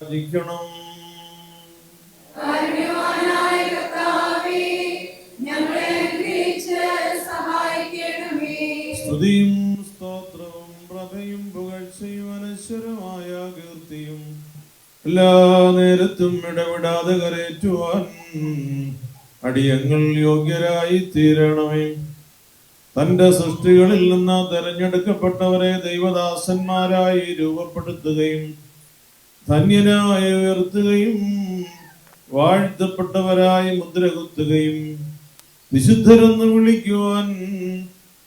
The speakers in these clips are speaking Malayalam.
സഹായിക്കണമേ. സ്തുതിയും സ്തോത്രവും പ്രഭയും പുകഴ്ചയും അനശ്വരമായ കീർത്തിയും എല്ലാ നേരത്തും ഇടപെടാതെ കരയറ്റുവാൻ അടിയങ്ങൾ യോഗ്യരായി തീരണമേ തന്റെ സൃഷ്ടികളിൽ നിന്ന് തെരഞ്ഞെടുക്കപ്പെട്ടവരെ ദൈവദാസന്മാരായി രൂപപ്പെടുത്തുകയും ധന്യനായി ഉയർത്തുകയും വാഴ്ത്തപ്പെട്ടവരായി മുദ്രകുത്തുകയും വിശുദ്ധരെന്ന് വിളിക്കുവാൻ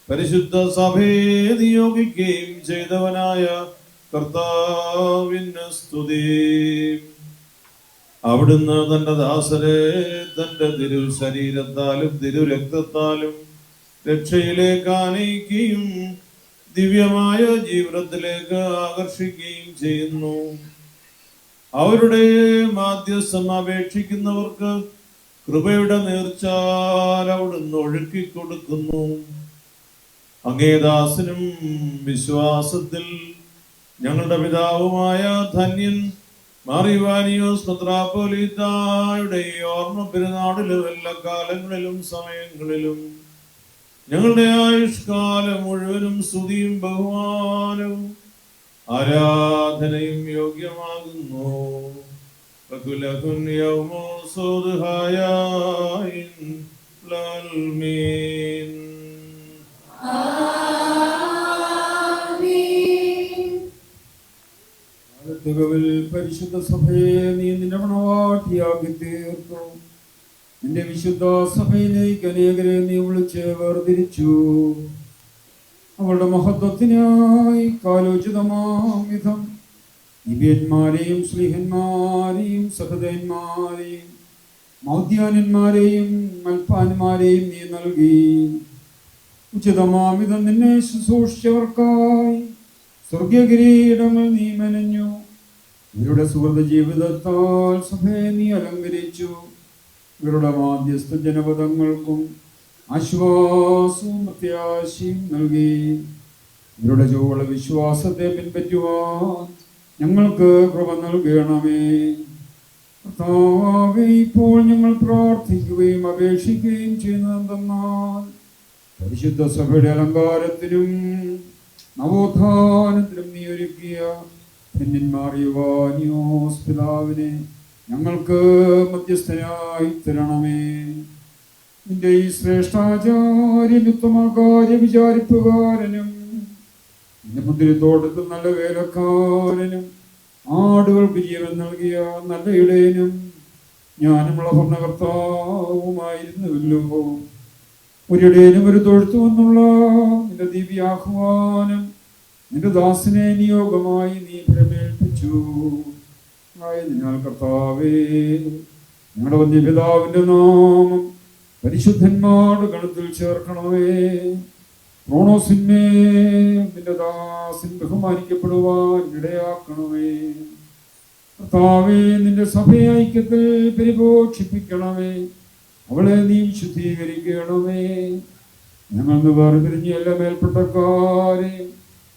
പരിശുദ്ധ സഭയെ നിയോഗിക്കുകയും ചെയ്തവനായ കർത്താവിന് സ്തുതി. അവിടുന്ന് തന്റെ ദാസരെ തന്റെ തിരു ശരീരത്താലും തിരു രക്തത്താലും രക്ഷയിലേക്ക് ആനയിക്കുകയും ദിവ്യമായ ജീവിതത്തിലേക്ക് ആകർഷിക്കുകയും ചെയ്യുന്നു. അവരുടെ മാധ്യസ്ഥം അപേക്ഷിക്കുന്നവർക്ക് കൃപയുടെ നേർച്ചാൽ അവിടുന്ന് ഒഴുക്കി കൊടുക്കുന്നു. അങ്ങേദാസനും വിശ്വാസത്തിൽ ഞങ്ങളുടെ പിതാവുമായ ധന്യൻ മാറിവാനിയോസ് പത്രാപ്പോലീത്തായുടെ ഈ ഓർമ്മ പെരുന്നാളിലും എല്ലാ കാലങ്ങളിലും സമയങ്ങളിലും ഞങ്ങളുടെ ആയുഷ്കാലം മുഴുവനും സ്തുതിയും ബഹുമാനവും ആരാധനയും യോഗ്യമാകുന്നു. പരിശുദ്ധ സഭയെ നീ നിന്റെ മണവാട്ടിയാക്കി തീർത്തു. നിന്റെ വിശുദ്ധ സഭയിലേക്ക് അനേകരെ നീ വിളിച്ച് വേർതിരിച്ചു. അവളുടെ മഹത്വത്തിനായി കാലോചിതമാവിധം നിബിയന്മാരെയും സ്ലിഹന്മാരെയും സഹൃദയന്മാരെയും മൗദ്യാനന്മാരെയും മൽപ്പാന്മാരെയും നീ നൽകി. ഉചിതമാമിതം നിന്നെ ശുശ്രൂഷിച്ചവർക്കായി സ്വർഗകിരീടങ്ങൾ നീ മെനഞ്ഞു. ഇവരുടെ സുഹൃത ജീവിതത്താൽ സഭയെ നീ അലങ്കരിച്ചു. ഇവരുടെ മാധ്യസ്ഥ ജനപദങ്ങൾക്കും ആശ്വാസവും പ്രത്യാശയും നൽകി. ഇവരുടെ ചുവള വിശ്വാസത്തെ പിൻപറ്റുവാൻ ഞങ്ങൾക്ക് കൃപ നൽകണമേ. കർത്താവെ ഇപ്പോൾ ഞങ്ങൾ പ്രാർത്ഥിക്കുകയും അപേക്ഷിക്കുകയും ചെയ്യുന്നതെന്തെന്നാൽ പരിശുദ്ധ സഭയുടെ അലങ്കാരത്തിനും നവോത്ഥാനത്തിനും നീ ഒരുക്കിയ പിതാവിനെ ഞങ്ങൾക്ക് മധ്യസ്ഥനായി തരണമേ. നിന്റെ ഈ ശ്രേഷ്ഠാചാര്യൻ ഉത്തമകാര്യ വിചാരിപ്പുകാരനും നിന്റെ മുന്തിരിത്തോട്ടത്തിൽ നല്ല വേലക്കാരനും ആടുകൾക്ക് ജീവൻ നൽകിയ നല്ല ഇടയനും ഞാനുമുള്ള ഭരണകർത്താവുമായിരുന്നുവല്ലോ ഒരിടേനും ഒരു തൊഴുത്തു എന്നുള്ള നിന്റെ ദിവ്യാഹ്വാനം നിന്റെ ദാസിനെ നിയോഗമായി നീ ഭ്രമേൽപ്പിച്ചു. ആയതിനാൽ കർത്താവേ ഞങ്ങളുടെ വന്യപിതാവിന്റെ നാമം പരിശുദ്ധന്മാരുടെ ഗണത്തിൽ ചേർക്കണമേ. ക്രോണോസിന്മേ നിന്റെ ദാസൻ ബഹുമാനിക്കപ്പെടുവാൻ ഇടയാക്കണമേ. കർത്താവേ നിന്റെ സഭയെ ഐക്യത്തിൽ പരിപോഷിപ്പിക്കണമേ. അവളെ നീ ശുദ്ധീകരിക്കണമേ ഞങ്ങൾ വേർതിരിഞ്ഞ എല്ലാ മേൽപ്പെട്ടക്കാരെയും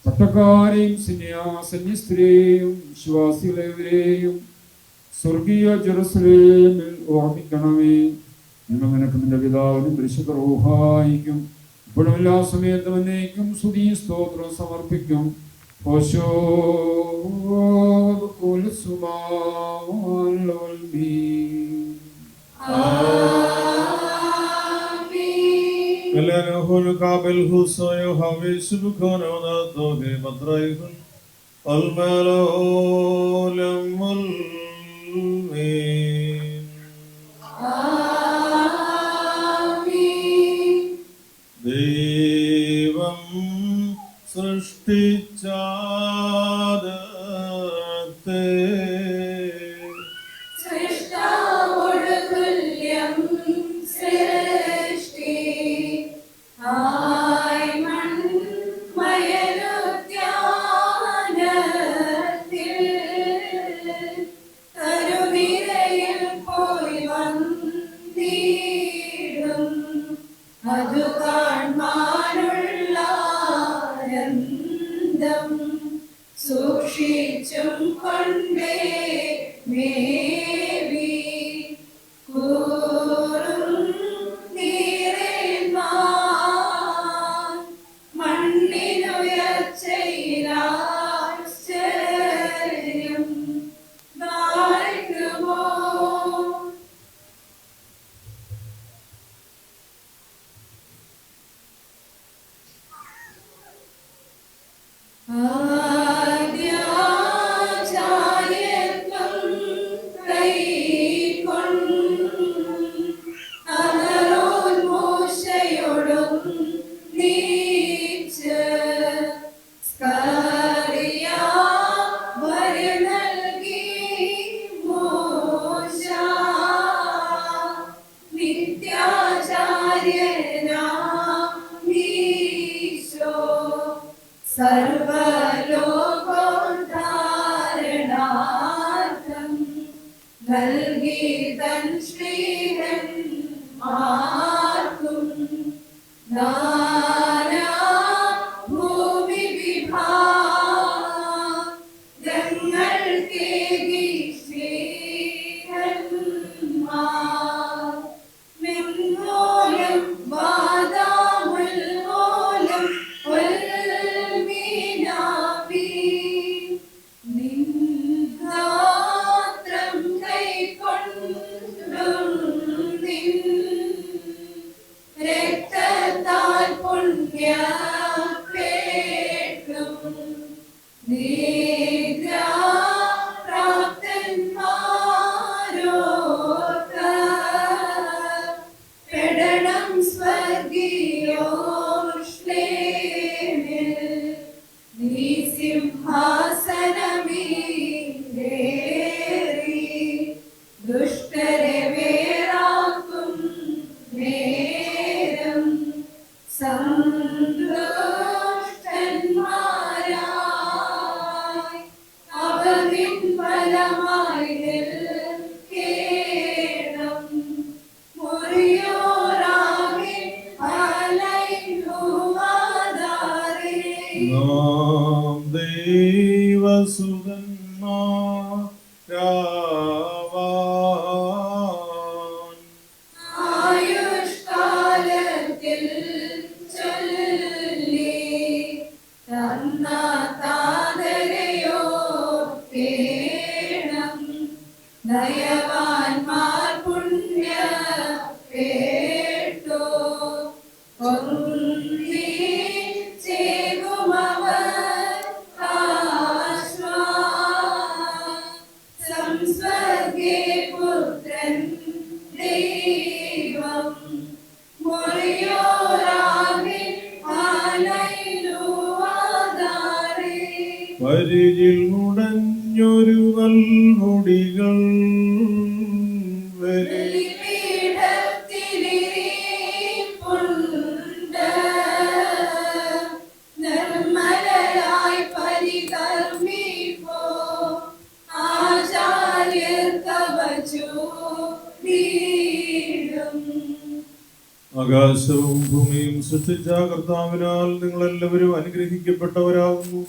പട്ടക്കാരെയും സന്യാസന്യസ്ത്രീയെയും വിശ്വാസികളെവരെയും സ്വർഗീയ ജെറുസലേമിൽ ഓർമ്മിക്കണമേ. ഞങ്ങൾ നിനക്ക് നിന്റെ പിതാവിനും പരിശുദ്ധ റൂഹായിക്കും ഇപ്പോഴും എല്ലാ സമയത്തും എന്നേക്കും സ്തുതി സ്തോത്രം സമർപ്പിക്കും. ഓശോ ആമേൻ. Elenahul foste അവനിൻ ഫലമായി പരിചിൽ മുടഞ്ഞൊരു നൽമുടികൾ വരി ആകാശവും ഭൂമിയും സൃഷ്ടിച്ച കർത്താവിനാൽ നിങ്ങളെല്ലാവരും അനുഗ്രഹിക്കപ്പെട്ടവരാകുന്നു.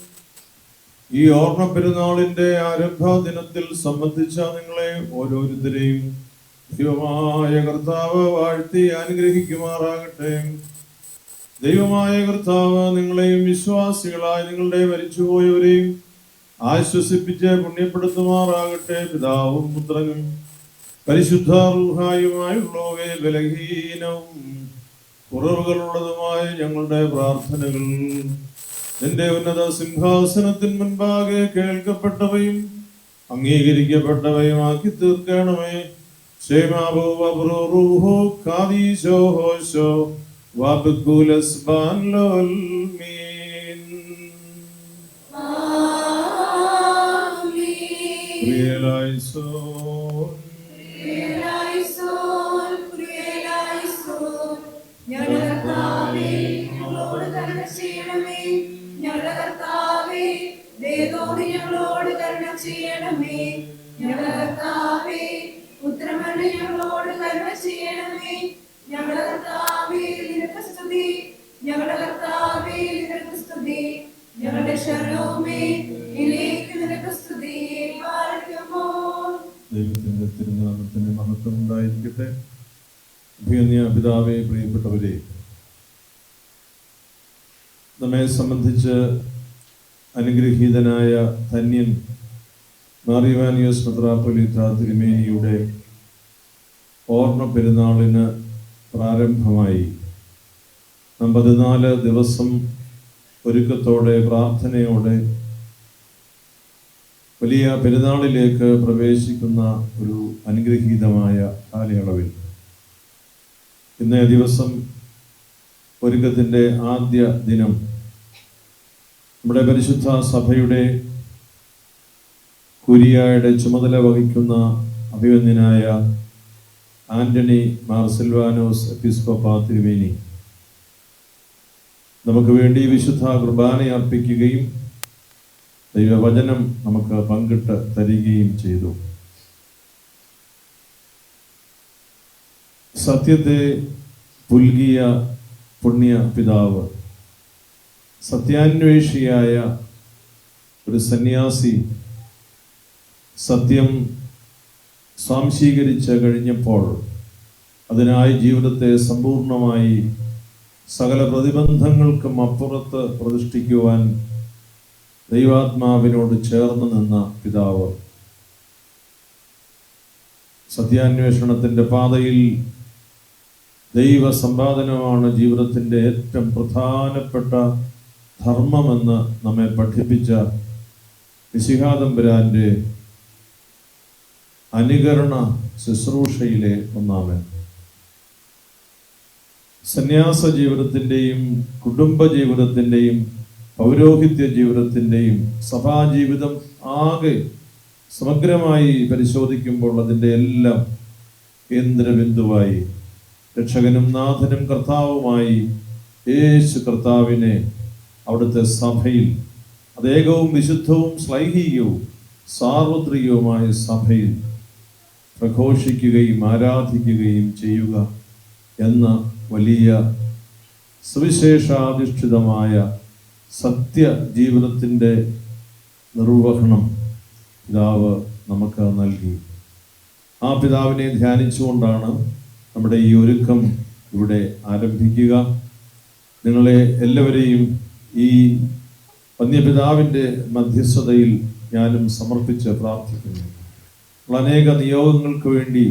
ഈ ഓർമ്മ പെരുന്നാളിന്റെ ആരംഭ ദിനത്തിൽ സംബന്ധിച്ച നിങ്ങളെ ഓരോരുത്തരെയും ദൈവമായ കർത്താവ് വാഴ്ത്തി അനുഗ്രഹിക്കുമാറാകട്ടെ. ദൈവമായ കർത്താവ് നിങ്ങളെയും വിശ്വാസികളായ നിങ്ങളുടെ മരിച്ചുപോയവരെയും ആശ്വസിപ്പിച്ച് പുണ്യപ്പെടുത്തുമാറാകട്ടെ. പിതാവും പുത്രനും പരിശുദ്ധ റൂഹായുമായുള്ളവയെ ബലഹീനവും കുറവുകളുള്ളതുമായ ഞങ്ങളുടെ പ്രാർത്ഥനകൾ. നിന്റെ ഉന്നത സിംഹാസനത്തിന് മുൻപാകെ കേൾക്കപ്പെട്ടവയും അംഗീകരിക്കപ്പെട്ടവയുമാക്കി തീർക്കണമേ. ക്ഷേമാഭൂവോ ഞങ്ങളോട് കരുണ ചെയ്യണമേ. ഞങ്ങളെ കർത്താവേ ഞങ്ങളോട് കരുണ ചെയ്യണമേ. ഞങ്ങളെ സ്തുതി. ഞങ്ങളുടെ നിനക്ക് സ്തുതി. ഞങ്ങളുടെ ശരണവുമേ ഇതിലേക്ക് നിനക്ക് സ്തുതി. പാലിക്കുമോ ദൈവത്തിന്റെ തിരുനാമത്തിന് മഹത്വം ഉണ്ടായിരിക്കട്ടെ. പിതാവെ പ്രിയപ്പെട്ടവരെ. നമ്മെ സംബന്ധിച്ച് അനുഗ്രഹീതനായ ധന്യൻ മാറിവാനിയോസ് മെത്രാപ്പൊലിത്ത തിരുമേനിയുടെ ഓർമ്മ പെരുന്നാളിന് പ്രാരംഭമായി. നാം പതിനാല് ദിവസം ഒരുക്കത്തോടെ പ്രാർത്ഥനയോടെ വലിയ പെരുന്നാളിലേക്ക് പ്രവേശിക്കുന്ന ഒരു അനുഗ്രഹീതമായ കാലയളവിൽ. ഇന്നേ ദിവസം ഒരുക്കത്തിന്റെ ആദ്യ ദിനം നമ്മുടെ പരിശുദ്ധ സഭയുടെ കുരിയായുടെ ചുമതല വഹിക്കുന്ന അഭിവന്യനായ ആന്റണി മാർസിൽവാനോസ് എപ്പിസ്കോപ്പ തിരുവേനി നമുക്ക് വേണ്ടി വിശുദ്ധ കുർബാന അർപ്പിക്കുകയും ദൈവവചനം നമുക്ക് പങ്കിട്ട് തരികയും ചെയ്തു. സത്യത്തെ പുൽകിയ പുണ്യ പിതാവ് സത്യാന്വേഷിയായ ഒരു സന്യാസി സത്യം സ്വാംശീകരിച്ച് കഴിഞ്ഞപ്പോൾ അതിനായി ജീവിതത്തെ സമ്പൂർണമായി സകല പ്രതിബന്ധങ്ങൾക്കും അപ്പുറത്ത് പ്രതിഷ്ഠിക്കുവാൻ ദൈവാത്മാവിനോട് ചേർന്ന് നിന്ന പിതാവ്. സത്യാന്വേഷണത്തിന്റെ പാതയിൽ ദൈവ സമ്പാദനമാണ് ജീവിതത്തിന്റെ ഏറ്റവും പ്രധാനപ്പെട്ട ധർമ്മമെന്ന് നമ്മെ പഠിപ്പിച്ച വിശിഹാദംബരാന്റെ അനുകരണ ശുശ്രൂഷയിലെ ഒന്നാമൻ. സന്യാസ ജീവിതത്തിന്റെയും കുടുംബ പൗരോഹിത്യ ജീവിതത്തിന്റെയും സഭാജീവിതം ആകെ സമഗ്രമായി പരിശോധിക്കുമ്പോൾ അതിന്റെ എല്ലാം കേന്ദ്രബിന്ദുവായി രക്ഷകനും നാഥനും കർത്താവുമായി യേശു കർത്താവിനെ അവിടുത്തെ സഭയിൽ അതേകവും വിശുദ്ധവും ശ്ലൈഹികവും സാർവത്രികവുമായ സഭയിൽ പ്രഘോഷിക്കുകയും ആരാധിക്കുകയും ചെയ്യുക എന്ന വലിയ സുവിശേഷാധിഷ്ഠിതമായ സത്യ ജീവിതത്തിന്റെ നിർവഹണം പിതാവ് നമുക്ക് നൽകി. ആ പിതാവിനെ ധ്യാനിച്ചുകൊണ്ടാണ് നമ്മുടെ ഈ ഒരുക്കം ഇവിടെ ആരംഭിക്കുക. നിങ്ങളെ എല്ലാവരെയും ഈ വന്യപിതാവിന്റെ മധ്യസ്ഥതയിൽ ഞാനും സമർപ്പിച്ച് പ്രാർത്ഥിക്കുന്നു. അനേക നിയോഗങ്ങൾക്ക് വേണ്ടി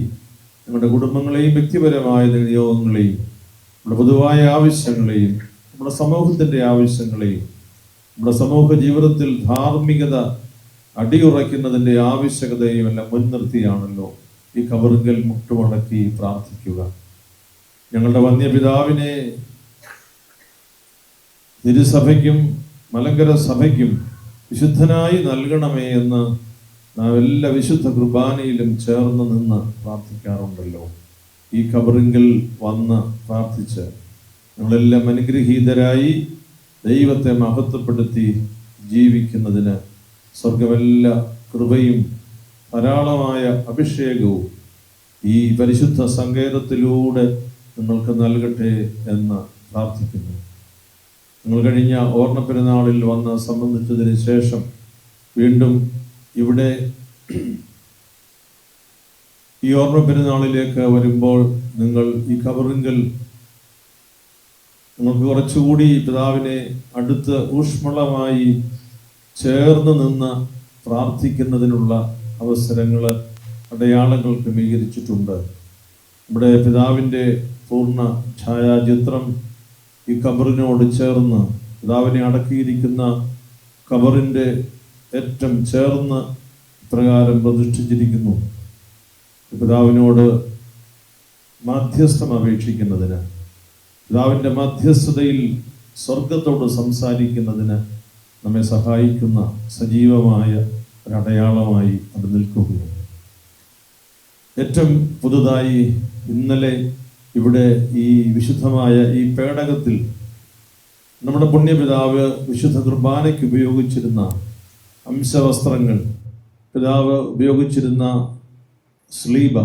നമ്മുടെ കുടുംബങ്ങളെയും വ്യക്തിപരമായ നിയോഗങ്ങളെയും നമ്മുടെ പൊതുവായ ആവശ്യങ്ങളെയും നമ്മുടെ സമൂഹത്തിന്റെ ആവശ്യങ്ങളെയും നമ്മുടെ സമൂഹ ജീവിതത്തിൽ ധാർമ്മികത അടിയുറയ്ക്കുന്നതിന്റെ ആവശ്യകതയും എല്ലാം മുൻനിർത്തിയാണല്ലോ ഈ കബറുങ്കൽ മുട്ടുമടക്കി പ്രാർത്ഥിക്കുക. ഞങ്ങളുടെ വന്യപിതാവിനെ തിരുസഭയ്ക്കും മലങ്കര സഭയ്ക്കും വിശുദ്ധനായി നൽകണമേ എന്ന് നാം എല്ലാ വിശുദ്ധ കുർബാനയിലും ചേർന്ന് നിന്ന് പ്രാർത്ഥിക്കാറുണ്ടല്ലോ. ഈ കബറിങ്കിൽ വന്ന് പ്രാർത്ഥിച്ച് നമ്മളെല്ലാം അനുഗ്രഹീതരായി ദൈവത്തെ മഹത്വപ്പെടുത്തി ജീവിക്കുന്നതിന് സ്വർഗമല്ല കൃപയും ധാരാളമായ അഭിഷേകവും ഈ പരിശുദ്ധ സങ്കേതത്തിലൂടെ നിങ്ങൾക്ക് നൽകട്ടെ എന്ന് പ്രാർത്ഥിക്കുന്നു. നിങ്ങൾ കഴിഞ്ഞ ഓർമ്മ പെരുന്നാളിൽ വന്ന് സംബന്ധിച്ചതിന് ശേഷം വീണ്ടും ഇവിടെ ഈ ഓർമ്മ പെരുന്നാളിലേക്ക് വരുമ്പോൾ നിങ്ങൾ ഈ കബറിങ്കൽ നിങ്ങൾക്ക് കുറച്ചുകൂടി പിതാവിനെ അടുത്ത് ഊഷ്മളമായി ചേർന്ന് നിന്ന് പ്രാർത്ഥിക്കുന്നതിനുള്ള അവസരങ്ങൾ അടയാളങ്ങൾ ക്രമീകരിച്ചിട്ടുണ്ട്. ഇവിടെ പിതാവിന്റെ പൂർണ ഛായാചിത്രം ഈ കബറിനോട് ചേർന്ന് പിതാവിനെ അടക്കിയിരിക്കുന്ന കബറിന്റെ ഏറ്റം ചേർന്ന് പ്രകാരം പ്രതിഷ്ഠിച്ചിരിക്കുന്നു. പിതാവിനോട് മാധ്യസ്ഥം അപേക്ഷിക്കുന്നതിന് പിതാവിന്റെ മാധ്യസ്ഥതയിൽ സ്വർഗത്തോട് സംസാരിക്കുന്നതിന് നമ്മെ സഹായിക്കുന്ന സജീവമായ ഒരടയാളമായി അത് നിൽക്കുകയാണ്. ഏറ്റവും പുതുതായി ഇന്നലെ ഇവിടെ ഈ വിശുദ്ധമായ ഈ പേടകത്തിൽ നമ്മുടെ പുണ്യപിതാവ് വിശുദ്ധ കുർബാനയ്ക്ക് ഉപയോഗിച്ചിരുന്ന അംശവസ്ത്രങ്ങൾ പിതാവ് ഉപയോഗിച്ചിരുന്ന സ്ലീബ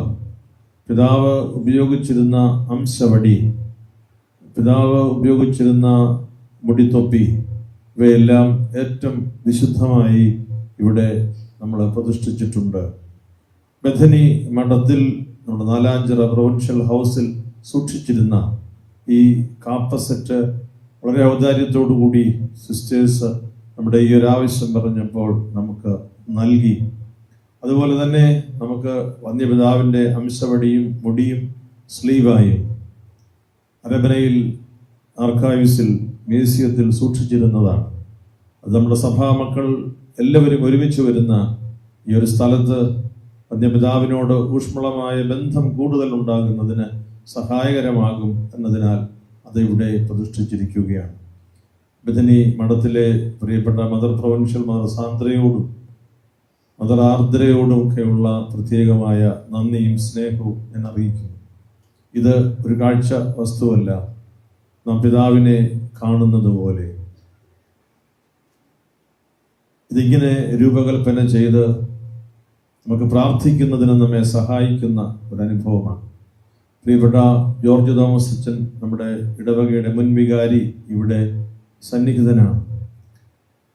പിതാവ് ഉപയോഗിച്ചിരുന്ന അംശവടി പിതാവ് ഉപയോഗിച്ചിരുന്ന മുടിത്തൊപ്പി ഇവയെല്ലാം ഏറ്റവും വിശുദ്ധമായി ഇവിടെ നമ്മൾ പ്രതിഷ്ഠിച്ചിട്ടുണ്ട്. ബഥനി മഠത്തിൽ നമ്മുടെ നാലാഞ്ചിറ പ്രൊവിൻഷ്യൽ ഹൗസിൽ സൂക്ഷിച്ചിരുന്ന ഈ കാപ്പസെറ്റ് വളരെ ഔദാര്യത്തോടു കൂടി സിസ്റ്റേഴ്സ് നമ്മുടെ ഈ ഒരു ആവശ്യം പറഞ്ഞപ്പോൾ നമുക്ക് നൽകി. അതുപോലെ തന്നെ നമുക്ക് വന്യപിതാവിന്റെ അംശവടിയും മുടിയും സ്ലീവായും അരബനയിൽ ആർക്കൈവ്സിൽ മ്യൂസിയത്തിൽ സൂക്ഷിച്ചിരുന്നതാണ്. അത് നമ്മുടെ സഭാമക്കൾ എല്ലാവരും ഒരുമിച്ച് വരുന്ന ഈ ഒരു സ്ഥലത്ത് വന്യപിതാവിനോട് ഊഷ്മളമായ ബന്ധം കൂടുതൽ ഉണ്ടാകുന്നതിന് സഹായകരമാകും എന്നതിനാൽ അതിവിടെ പ്രതിഷ്ഠിച്ചിരിക്കുകയാണ്. ബഥനി മഠത്തിലെ പ്രിയപ്പെട്ട മദർ പ്രൊവിൻഷ്യൽ മദർ സാന്ദ്രയോടും മദർ ആർദ്രയോടും ഒക്കെയുള്ള പ്രത്യേകമായ നന്ദിയും സ്നേഹവും ഞാൻ അറിയിക്കുന്നു. ഇത് ഒരു കാഴ്ച വസ്തുവല്ല. നാം പിതാവിനെ കാണുന്നത് പോലെ ഇതിങ്ങനെ രൂപകൽപ്പന ചെയ്ത് നമുക്ക് പ്രാർത്ഥിക്കുന്നതിന് നമ്മെ സഹായിക്കുന്ന ഒരു അനുഭവമാണ്. പ്രിയപ്പെട്ട ജോർജ് തോമസ് അച്ഛൻ നമ്മുടെ ഇടവകയുടെ മുൻ വികാരി ഇവിടെ സന്നിഹിതനാണ്.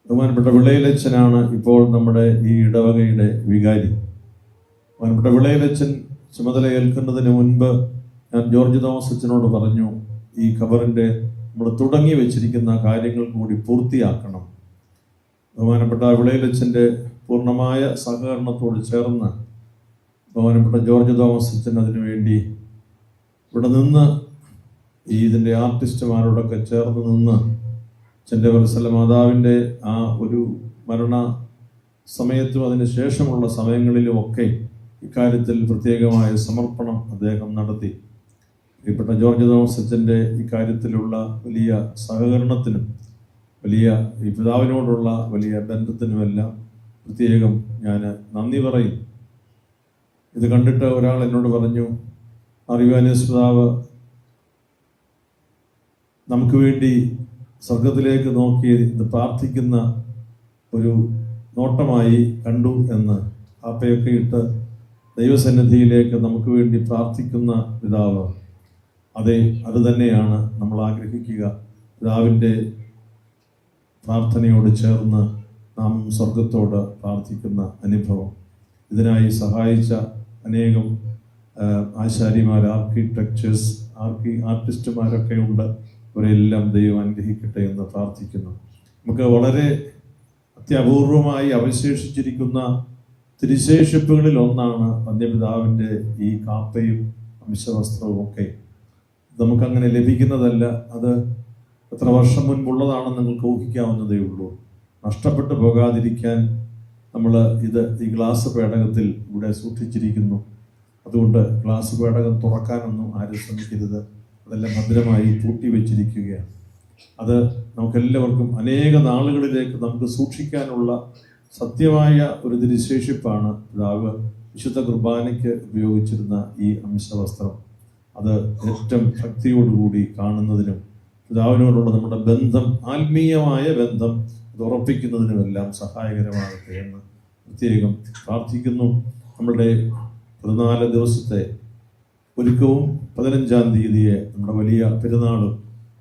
ബഹുമാനപ്പെട്ട വിളയിലച്ഛനാണ് ഇപ്പോൾ നമ്മുടെ ഈ ഇടവകയുടെ വികാരി. ബഹുമാനപ്പെട്ട വിളയിലച്ഛൻ ചുമതല ഏൽക്കുന്നതിന് മുൻപ് ഞാൻ ജോർജ് തോമസ് അച്ഛനോട് പറഞ്ഞു ഈ ഖബറിന്റെ നമ്മൾ തുടങ്ങി വെച്ചിരിക്കുന്ന കാര്യങ്ങൾ കൂടി പൂർത്തിയാക്കണം. ബഹുമാനപ്പെട്ട വിളയിലച്ഛന്റെ പൂർണമായ സഹകരണത്തോട് ചേർന്ന് ബഹുമാനപ്പെട്ട ജോർജ് തോമസ് അച്ഛൻ അതിനു വേണ്ടി ഇവിടെ നിന്ന് ഈ ഇതിന്റെ ആർട്ടിസ്റ്റുമാരോടൊക്കെ ചേർന്ന് നിന്ന് ചെന്റെ വത്സല മാതാവിന്റെ ആ ഒരു മരണ സമയത്തും അതിന് ശേഷമുള്ള സമയങ്ങളിലുമൊക്കെ ഇക്കാര്യത്തിൽ പ്രത്യേകമായ സമർപ്പണം അദ്ദേഹം നടത്തി. പ്രിയപ്പെട്ട ജോർജ് തോമസ് അച്ഛന്റെ ഇക്കാര്യത്തിലുള്ള വലിയ സഹകരണത്തിനും വലിയ ഈ പിതാവിനോടുള്ള വലിയ ബന്ധത്തിനുമെല്ലാം പ്രത്യേകം ഞാൻ നന്ദി പറയും. ഇത് കണ്ടിട്ട് ഒരാൾ എന്നോട് പറഞ്ഞു അറിവാനേസ് നമുക്ക് വേണ്ടി സ്വർഗത്തിലേക്ക് നോക്കി ഇത് പ്രാർത്ഥിക്കുന്ന ഒരു നോട്ടമായി കണ്ടു എന്ന് ആപ്പയൊക്കെ ഇട്ട് ദൈവസന്നിധിയിലേക്ക് നമുക്ക് വേണ്ടി പ്രാർത്ഥിക്കുന്ന പിതാവ്. അതെ അത് തന്നെയാണ് നമ്മൾ ആഗ്രഹിക്കുക. പിതാവിന്റെ പ്രാർത്ഥനയോട് ചേർന്ന് നാം സ്വർഗത്തോട് പ്രാർത്ഥിക്കുന്ന അനുഭവം. ഇതിനായി സഹായിച്ച അനേകം ആശാരിമാർ ആർക്കിടെക്ചേഴ്സ് ആർക്കി ആർട്ടിസ്റ്റുമാരൊക്കെ ഉണ്ട്. അവരെല്ലാം ദൈവം അനുഗ്രഹിക്കട്ടെ എന്ന് പ്രാർത്ഥിക്കുന്നു. നമുക്ക് വളരെ അത്യപൂർവമായി അവശേഷിച്ചിരിക്കുന്ന തിരുശേഷിപ്പുകളിൽ ഒന്നാണ് വന്യപിതാവിന്റെ ഈ കാപ്പയും അംശവസ്ത്രവും ഒക്കെ. നമുക്കങ്ങനെ ലഭിക്കുന്നതല്ല. അത് എത്ര വർഷം മുൻപുള്ളതാണെന്ന് നിങ്ങൾക്ക് ഊഹിക്കാവുന്നതേ ഉള്ളൂ. നഷ്ടപ്പെട്ടു പോകാതിരിക്കാൻ നമ്മൾ ഇത് ഈ ഗ്ലാസ് പേടകത്തിൽ ഇവിടെ സൂക്ഷിച്ചിരിക്കുന്നു. അതുകൊണ്ട് ഗ്ലാസ് പേടകം തുറക്കാനൊന്നും ആരും ശ്രമിക്കരുത്. അതെല്ലാം ഭദ്രമായി പൂട്ടി വെച്ചിരിക്കുകയാണ്. അത് നമുക്കെല്ലാവർക്കും അനേക നാളുകളിലേക്ക് നമുക്ക് സൂക്ഷിക്കാനുള്ള സത്യമായ ഒരു ദിനശേഷിപ്പാണ് പിതാവ് വിശുദ്ധ കുർബാനയ്ക്ക് ഉപയോഗിച്ചിരുന്ന ഈ അംശവസ്ത്രം. അത് ഏറ്റവും ഭക്തിയോടുകൂടി കാണുന്നതിനും പിതാവിനോടുള്ള നമ്മുടെ ബന്ധം ആത്മീയമായ ബന്ധം അത് ഉറപ്പിക്കുന്നതിനുമെല്ലാം സഹായകരമാകട്ടെ എന്ന് പ്രത്യേകം പ്രാർത്ഥിക്കുന്നു. നമ്മളുടെ പതിനാല് ദിവസത്തെ ഒരുക്കവും പതിനഞ്ചാം തീയതിയെ നമ്മുടെ വലിയ പെരുന്നാളും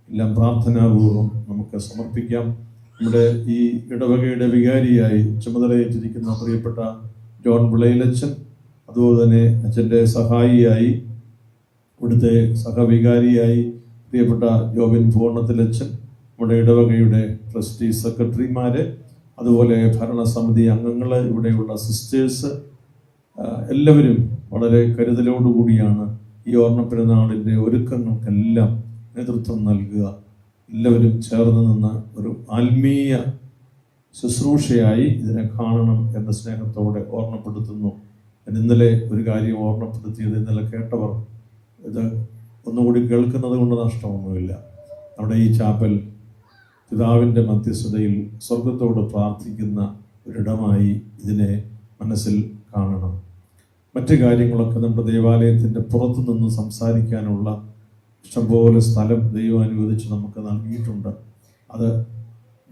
എല്ലാം പ്രാർത്ഥനാപൂർവം നമുക്ക് സമർപ്പിക്കാം. നമ്മുടെ ഈ ഇടവകയുടെ വികാരിയായി ചുമതലയേറ്റിരിക്കുന്ന പ്രിയപ്പെട്ട ജോൺ വിളയിലച്ചൻ അതുപോലെ തന്നെ അച്ഛന്റെ സഹായിയായി ഇവിടുത്തെ സഹവികാരിയായി പ്രിയപ്പെട്ട ജോബിൻ പൂർണത്തിലച്ചൻ നമ്മുടെ ഇടവകയുടെ ട്രസ്റ്റി സെക്രട്ടറിമാര് അതുപോലെ ഭരണസമിതി അംഗങ്ങൾ ഇവിടെയുള്ള സിസ്റ്റേഴ്സ് എല്ലാവരും വളരെ കരുതലോടുകൂടിയാണ് ഈ ഓർമ്മപ്പെരുന്നാളിന്റെ ഒരുക്കങ്ങൾക്കെല്ലാം നേതൃത്വം നൽകുക. എല്ലാവരും ചേർന്ന് നിന്ന് ഒരു ആത്മീയ ശുശ്രൂഷയായി ഇതിനെ കാണണം എന്ന സ്നേഹത്തോടെ ഓർമ്മപ്പെടുത്തുന്നു. ഞാൻ ഇന്നലെ ഒരു കാര്യം ഓർമ്മപ്പെടുത്തിയത് ഇന്നലെ കേട്ടവർ ഇത് ഒന്നുകൂടി കേൾക്കുന്നത് കൊണ്ട് നഷ്ടമൊന്നുമില്ല. നമ്മുടെ ഈ ചാപ്പൽ പിതാവിന്റെ മധ്യസ്ഥതയിൽ സ്വർഗത്തോട് പ്രാർത്ഥിക്കുന്ന ഒരിടമായി ഇതിനെ മനസ്സിൽ കാണണം. മറ്റു കാര്യങ്ങളൊക്കെ നമ്മുടെ ദേവാലയത്തിന്റെ പുറത്തു നിന്ന് സംസാരിക്കാനുള്ള ഇഷ്ടംപോലെ സ്ഥലം ദൈവം അനുവദിച്ച് നമുക്ക് നൽകിയിട്ടുണ്ട്. അത്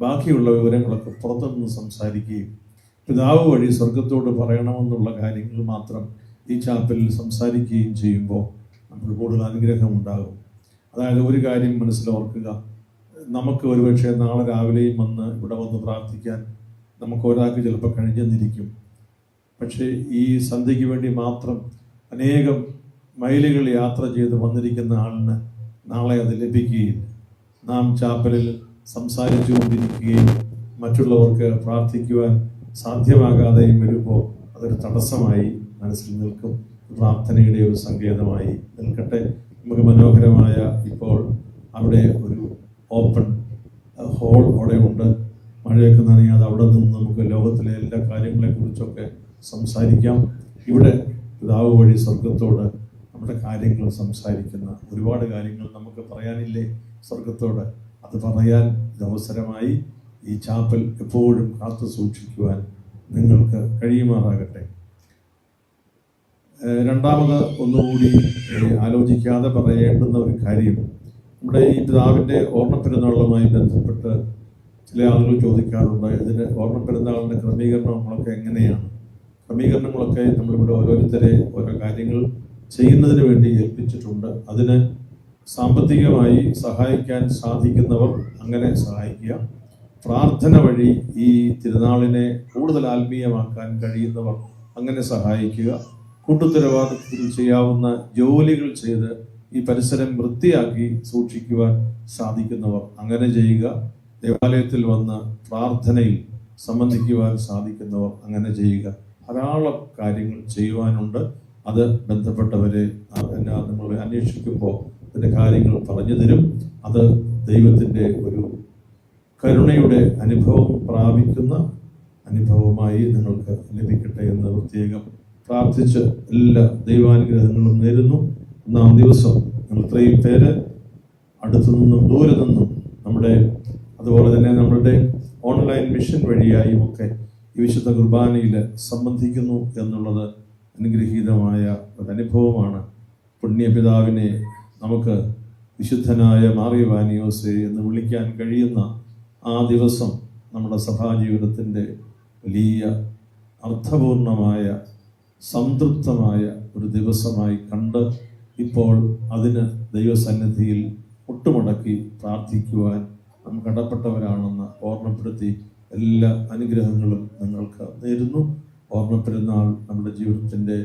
ബാക്കിയുള്ള വിവരങ്ങളൊക്കെ പുറത്തു നിന്ന് സംസാരിക്കുകയും പിതാവ് വഴി സ്വർഗത്തോട് പറയണമെന്നുള്ള കാര്യങ്ങൾ മാത്രം ഈ ചാപ്പലിൽ സംസാരിക്കുകയും ചെയ്യുമ്പോൾ നമുക്ക് കൂടുതൽ അനുഗ്രഹം ഉണ്ടാകും അതായത് ഒരു കാര്യം മനസ്സിലോർക്കുക നമുക്ക് ഒരുപക്ഷെ നാളെ രാവിലെയും വന്ന് ഇവിടെ വന്ന് പ്രാർത്ഥിക്കാൻ നമുക്ക് ഒരാൾക്ക് ചിലപ്പോൾ കഴിഞ്ഞെന്നിരിക്കും. പക്ഷേ ഈ സന്ധ്യയ്ക്ക് വേണ്ടി മാത്രം അനേകം മൈലുകൾ യാത്ര ചെയ്ത് വന്നിരിക്കുന്ന ആളിന് നാളെ അത് ലഭിക്കുകയും നാം ചാപ്പലിൽ സംസാരിച്ചു കൊണ്ടിരിക്കുകയും മറ്റുള്ളവർക്ക് പ്രാർത്ഥിക്കുവാൻ സാധ്യമാകാതെയും വരുമ്പോൾ അതൊരു തടസ്സമായി മനസ്സിൽ നിൽക്കും. പ്രാർത്ഥനയുടെ ഒരു സങ്കേതമായി നിൽക്കട്ടെ. നമുക്ക് മനോഹരമായ ഇപ്പോൾ അവിടെ ഒരു ഓപ്പൺ ഹോൾ അവിടെ ഉണ്ട്. മഴയൊക്കെ നനയാതെ അവിടെ നിന്ന് നമുക്ക് ലോകത്തിലെ എല്ലാ കാര്യങ്ങളെക്കുറിച്ചൊക്കെ സംസാരിക്കാം. ഇവിടെ പിതാവ് വഴി സ്വർഗത്തോട് നമ്മുടെ കാര്യങ്ങൾ സംസാരിക്കുന്ന ഒരുപാട് കാര്യങ്ങൾ നമുക്ക് പറയാനില്ലേ സ്വർഗത്തോട് അത് പറയാൻ ഇതവസരമായി ഈ ചാപ്പൽ എപ്പോഴും കാത്തു സൂക്ഷിക്കുവാൻ നിങ്ങൾക്ക് കഴിയുമാറാകട്ടെ. രണ്ടാമത് ഒന്നുകൂടി ആലോചിക്കാതെ പറയേണ്ടുന്ന ഒരു കാര്യം. നമ്മുടെ ഈ പിതാവിന്റെ ഓർമ്മപ്പെരുന്നാളുമായി ബന്ധപ്പെട്ട് ചില ആളുകൾ ചോദിക്കാറുണ്ട് ഇതിന് ഓർമ്മപ്പെരുന്നാളിന്റെ ക്രമീകരണങ്ങളൊക്കെ എങ്ങനെയാണ്? ക്രമീകരണങ്ങളൊക്കെ നമ്മളിവിടെ ഓരോരുത്തരെ ഓരോ കാര്യങ്ങൾ ചെയ്യുന്നതിന് വേണ്ടി ഏൽപ്പിച്ചിട്ടുണ്ട്. അതിന് സാമ്പത്തികമായി സഹായിക്കാൻ സാധിക്കുന്നവർ അങ്ങനെ സഹായിക്കുക. പ്രാർത്ഥന വഴി ഈ തിരുനാളിനെ കൂടുതൽ ആത്മീയമാക്കാൻ കഴിയുന്നവർ അങ്ങനെ സഹായിക്കുക. കൂട്ടുത്തരവാദിത്തത്തിൽ ചെയ്യാവുന്ന ജോലികൾ ചെയ്ത് ഈ പരിസരം വൃത്തിയാക്കി സൂക്ഷിക്കുവാൻ സാധിക്കുന്നവർ അങ്ങനെ ചെയ്യുക. ദേവാലയത്തിൽ വന്ന് പ്രാർത്ഥനയിൽ സംബന്ധിക്കുവാൻ സാധിക്കുന്നവർ അങ്ങനെ ചെയ്യുക. ധാരാളം കാര്യങ്ങൾ ചെയ്യുവാനുണ്ട്. അത് ബന്ധപ്പെട്ടവരെ എന്നാ നിങ്ങൾ അന്വേഷിക്കുമ്പോൾ അതിന്റെ കാര്യങ്ങൾ പറഞ്ഞു തരും. അത് ദൈവത്തിന്റെ ഒരു കരുണയുടെ അനുഭവം പ്രാപിക്കുന്ന അനുഭവമായി നിങ്ങൾക്ക് ലഭിക്കട്ടെ എന്ന് പ്രത്യേകം പ്രാർത്ഥിച്ച് എല്ലാ ദൈവാനുഗ്രഹങ്ങളും നേരുന്നു. ഒന്നാം ദിവസം നമ്മൾ ഇത്രയും പേര് അടുത്തു നിന്നും ദൂരെ നിന്നും നമ്മുടെ അതുപോലെ തന്നെ നമ്മളുടെ ഓൺലൈൻ മിഷൻ വഴിയായും ഒക്കെ ഈ വിശുദ്ധ കുർബാനയിൽ സംബന്ധിക്കുന്നു എന്നുള്ളത് അനുഗ്രഹീതമായ ഒരു അനുഭവമാണ് പുണ്യപിതാവിനെ നമുക്ക് വിശുദ്ധനായ മാറിയവാനിയോസെ എന്ന് വിളിക്കാൻ കഴിയുന്ന ആ ദിവസം നമ്മുടെ സഭാജീവിതത്തിന്റെ വലിയ അർത്ഥപൂർണമായ സംതൃപ്തമായ ഒരു ദിവസമായി കണ്ട് ഇപ്പോൾ അതിന് ദൈവസന്നിധിയിൽ മുട്ടുമടക്കി പ്രാർത്ഥിക്കുവാൻ നമുക്ക് കടപ്പെട്ടവരാണെന്ന് ഓർമ്മപ്പെടുത്തി എല്ലാ അനുഗ്രഹങ്ങളും നിങ്ങൾക്ക് നേരുന്നു. ഓർമ്മപ്പെടുന്നാൾ നമ്മുടെ ജീവിതത്തിന്റെ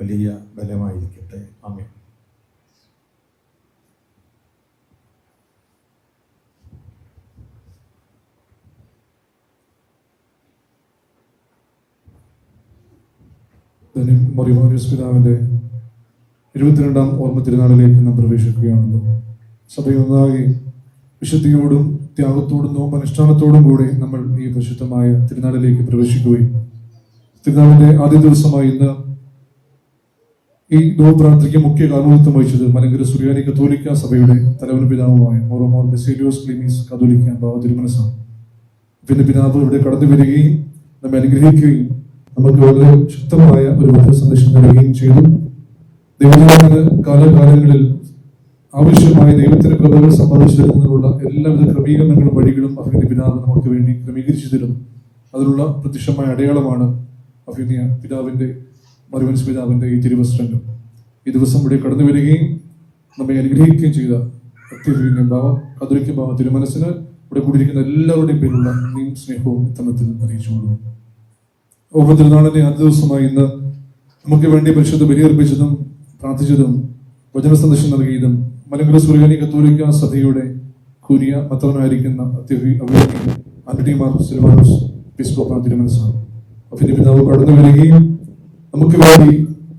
വലിയ ബലമായിരിക്കട്ടെ ആമേൻ. മറിമാരിയസ് പിതാവിന്റെ ഇരുപത്തിരണ്ടാം ഓർമ്മ തിരുനാളിലേക്ക് നാം പ്രവേശിക്കുകയാണല്ലോ സഭയൊന്നായി വിശുദ്ധിയോടും ത്യാഗത്തോടും നോമ്പനുഷ്ഠാനത്തോടും കൂടെ നമ്മൾ ഈ പരിശുദ്ധമായ തിരുനാളിലേക്ക് പ്രവേശിക്കുകയും തിരുനാളിന്റെ ആദ്യ ദിവസമായി ഇന്ന് ഈ നോപ്രാർത്ഥിക്ക് മുഖ്യ കാർമ്മികത്വം വഹിച്ചത് മലങ്കര സുറിയാനി കത്തോലിക്ക സഭയുടെ തലവൻ പിതാവുമായ മോറോമോർ ബെസേലിയോസ് ക്ലിമീസ് കത്തോലിക്ക ബാബ തിരുമനസാണ് പിന്നെ പിതാവ് ഇവിടെ കടന്നു വരികയും നമ്മെ അനുഗ്രഹിക്കുകയും നമുക്ക് വളരെ ശക്തമായ ഒരു ബുദ്ധ സന്ദേശം നൽകുകയും ചെയ്തു. ദൈവജനത്തിന് കാലകാലങ്ങളിൽ ആവശ്യമായ ദൈവത്തിന്റെ കൃപകൾ സമ്പാദിച്ചു തരുന്നതിനുള്ള എല്ലാവിധ ക്രമീകരണങ്ങളും വഴികളും അഫീനി പിതാവ് നമുക്ക് വേണ്ടി ക്രമീകരിച്ചു തരുന്നു. അതിനുള്ള പ്രത്യക്ഷമായ അടയാളമാണ് അഭിനയ പിതാവിന്റെ മരുവൻസ് പിതാവിന്റെ ഈ തിരുവസ്ത്രങ്ങൾ. ഈ ദിവസം ഇവിടെ കടന്നു വരികയും നമ്മെ അനുഗ്രഹിക്കുകയും ചെയ്ത അത്യഭിന്യ ഭാവ കതുരിക്ക ഭാവ തിരുമനസ്സിന് ഇവിടെ കൂടിയിരിക്കുന്ന എല്ലാവരുടെയും പേരുള്ള നന്ദിയും സ്നേഹവും ഇത്തരത്തിൽ അറിയിച്ചുകൊള്ളുന്നു. ഓർമ്മ തിരുനാളിന്റെ ആദ്യ ദിവസമായി ഇന്ന് നമുക്ക് വേണ്ടി പരിശുദ്ധ ബലിയർപ്പിച്ചതും പ്രാർത്ഥിച്ചതും വചന സന്ദേശം നൽകിയതും മലങ്കര സൂര്യാനി കത്തോലിക്ക സഭയുടെ കുരിയ മത്തവനായിരിക്കുന്ന അത്യവി അഭിനന്ദി ആന്റണി മാർ സിൽവാനോസ് ബിസ്കോപ്പ തിരുമനസാണ് അഭിന്റെ പിതാവ് കടന്നു വരികയും നമുക്ക് വേണ്ടി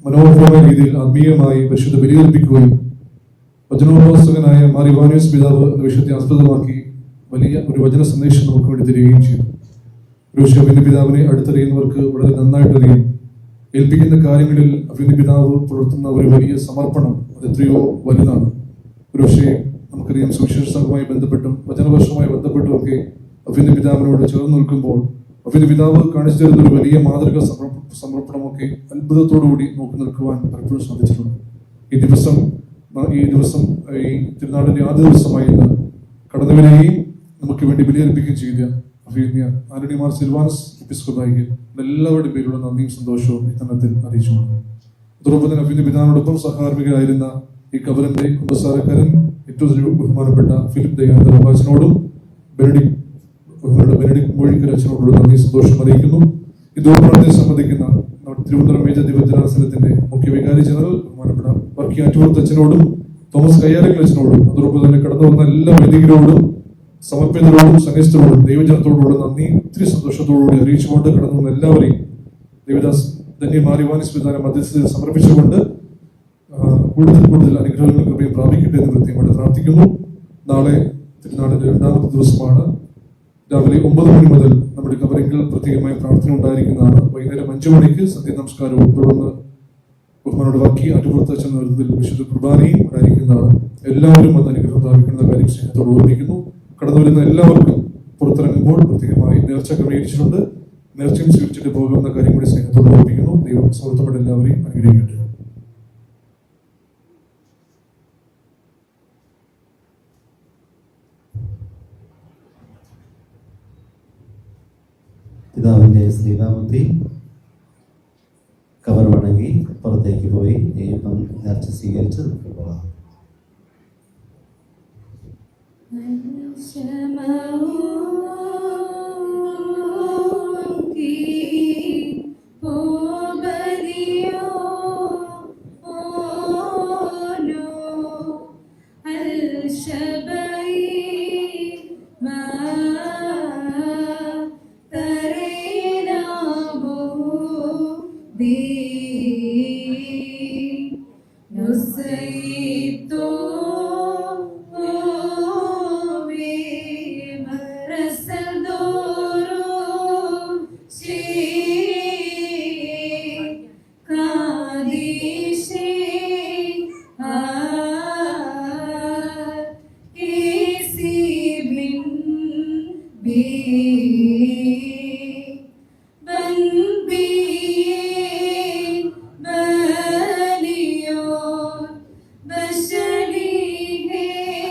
മനോഹരമായ രീതിയിൽ ആത്മീയമായി പരിശുദ്ധ ബലിയർപ്പിക്കുകയും വചനോപാസകനായ മാറിവാനിയസ് പിതാവ് എന്ന വിഷയത്തെ ആസ്പദമാക്കി വലിയ ഒരു വചന സന്ദേശം നമുക്ക് വേണ്ടി തരികയും ചെയ്തു. അഭിന്ന പിതാവിനെ അടുത്തറിയുന്നവർക്ക് വളരെ നന്നായിട്ട് അറിയാം. ഏൽപ്പിക്കുന്ന കാര്യങ്ങളിൽ അഭിന്റെ പിതാവ് പുലർത്തുന്ന ഒരു വലിയ സമർപ്പണം അത് എത്രയോ വലുതാണ്. ഒരുപക്ഷെ നമുക്കറിയാം സുവിശേഷ ബന്ധപ്പെട്ടും വചനവർഷവുമായി ബന്ധപ്പെട്ടും ഒക്കെ അഭിന്റെ പിതാവിനോട് ചേർന്ന് നിൽക്കുമ്പോൾ അഭിന്ദ പിതാവ് കാണിച്ചു തരുന്ന ഒരു വലിയ മാതൃക സമർപ്പ- സമർപ്പണമൊക്കെ അത്ഭുതത്തോടുകൂടി നോക്കി നിൽക്കുവാൻ പലപ്പോഴും സാധിച്ചിട്ടുണ്ട്. ഈ ദിവസം ഈ ദിവസം ഈ തിരുനാളിന്റെ ആദ്യ ദിവസമായി ഇന്ന് കടന്നു നമുക്ക് വേണ്ടി വിലയേൽപ്പിക്കുകയും ചെയ്ത അഭിനയ ആരണിമാർ സിൽവാൻസ് എപ്പിസ്കോപ്പായിക്ക് എല്ലാവരുടെ പേരിലുള്ള നന്ദിയും സന്തോഷവും ഇത്തരത്തിൽ അറിയിച്ചുകൊണ്ട് അതോടൊപ്പം തന്നെ അഭിനയ പിതാവിനോടൊപ്പം സഹകാർമ്മികരായിരുന്ന ഈ കബറിന്റെ കുമ്പസാരക്കാരൻ ഏറ്റവും ബഹുമാനപ്പെട്ട ഫിലിപ്പ് ദയാനന്ദ പ്രഭാഷനോടും ബെനഡിക് ബഹുമാനപ്പെട്ട ബെനഡിക് മൊഴിക്കൽ അച്ഛനോടുള്ള നന്ദി സന്തോഷം അറിയിക്കുന്നു. ഈ ദൂരപ്രാർത്ഥനയെ സംബന്ധിക്കുന്ന തിരുവനന്തപുരം മേജർ ദിവജനാസനത്തിന്റെ മുഖ്യ വികാരി ജനറൽ ബഹുമാനപ്പെട്ട വർക്കി അച്ഛനോടും തോമസ് കയ്യാലക്കൽ അച്ഛനോടും അതോടൊപ്പം തന്നെ കടന്നു വന്ന എല്ലാ വൈദികരോടും സമർപ്പിതരോടും സന്യസ്തരോടും ദൈവജനത്തോടുള്ള നന്ദി ഒത്തിരി സന്തോഷത്തോടുകൂടി അറിയിച്ചുകൊണ്ട് കടന്നു വന്ന എല്ലാവരെയും ദേവദാസ് ധന്യമാരിവാനി സംവിധാനം മധ്യസ്ഥതയിൽ സമർപ്പിച്ചുകൊണ്ട് കൂടുതൽ കൂടുതൽ അനുഗ്രഹങ്ങൾ കൃപയും പ്രാപിക്കട്ടെ എന്ന് കൃത്യമായിട്ട് പ്രാർത്ഥിക്കുന്നു. നാളെ തിരുനാടിന്റെ രണ്ടാമത്തെ ദിവസമാണ്. രാവിലെ ഒമ്പത് മണി മുതൽ നമ്മുടെ കവറിങ്കിൽ പ്രത്യേകമായി പ്രാർത്ഥന ഉണ്ടായിരിക്കുന്നതാണ്. വൈകുന്നേരം അഞ്ചു മണിക്ക് സന്ധ്യ നമസ്കാരവും തുടർന്ന് ബഹുമാനോട് വാക്കി അച്ഛൻ നേതൃത്വത്തിൽ വിശുദ്ധ കുർബാനയും ഉണ്ടായിരിക്കുന്നതാണ്. എല്ലാവരും അത് അനുഗ്രഹം പ്രാപിക്കുന്ന കാര്യം സ്നേഹത്തോട് ഓർമ്മിക്കുന്നു. കടന്നു വരുന്ന എല്ലാവർക്കും പുറത്തിറങ്ങുമ്പോൾ പ്രത്യേകമായി നേർച്ച ക്രമീകരിച്ചിട്ടുണ്ട്. നേർച്ചയും സ്വീകരിച്ചിട്ട് പോകുന്ന കാര്യം കൂടി സ്നേഹത്തോട് ഓർമ്മിക്കുന്നു. ദൈവം സുഹൃത്തുക്കളുടെ എല്ലാവരെയും അനുഗ്രഹിക്കട്ടെ. പിതാവിന്റെ ശ്രീരാമത്തി കവർ വണങ്ങി പുറത്തേക്ക് പോയി ദൈവം നേർച്ച സ്വീകരിച്ച് നമുക്ക് പോകാം